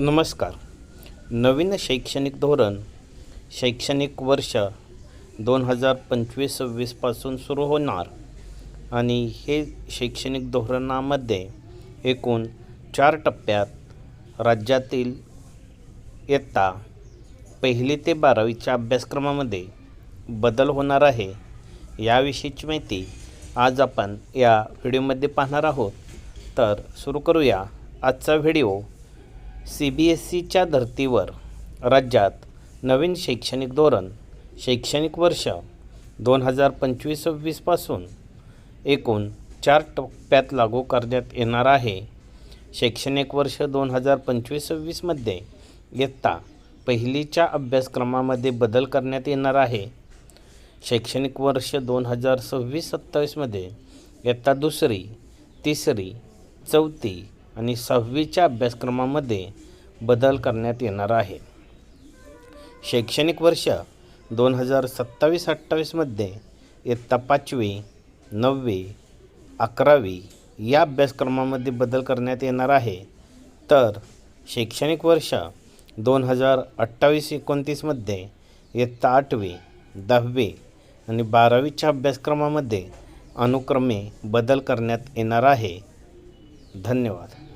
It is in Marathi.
नमस्कार. नवीन शैक्षणिक धोरण शैक्षणिक वर्ष दोन हजार पंचवीस सव्वीसपासून सुरू होणार आणि हे शैक्षणिक धोरणामध्ये एकूण चार टप्प्यात राज्यातील इयत्ता पहिली ते बारावीच्या अभ्यासक्रमामध्ये बदल होणार आहे. याविषयीची माहिती आज आपण या व्हिडिओमध्ये पाहणार आहोत. तर सुरू करूया आजचा व्हिडिओ. सी बी एस सीच्या धर्तीवर राज्यात नवीन शैक्षणिक धोरण शैक्षणिक वर्ष दोन हजार पंचवीस सव्वीसपासून एकूण चार टप्प्यात लागू करण्यात येणार आहे. शैक्षणिक वर्ष दोन हजार पंचवीस सव्वीसमध्ये इयत्ता पहिलीच्या अभ्यासक्रमामध्ये बदल करण्यात येणार आहे. शैक्षणिक वर्ष दोन हजार सव्वीस सत्तावीसमध्ये इयत्ता दुसरी तिसरी चौथी आणि सहावीच्या अभ्यासक्रमामध्ये बदल करण्यात येणार आहे. शैक्षणिक वर्ष दोन हजार सत्तावीस अठ्ठावीसमध्ये इयत्ता पाचवी नववी अकरावी या अभ्यासक्रमामध्ये बदल करण्यात येणार आहे. तर शैक्षणिक वर्ष दोन हजार अठ्ठावीस एकोणतीसमध्ये इयत्ता आठवी दहावी आणि बारावीच्या अभ्यासक्रमामध्ये अनुक्रमे बदल करण्यात येणार आहे. धन्यवाद.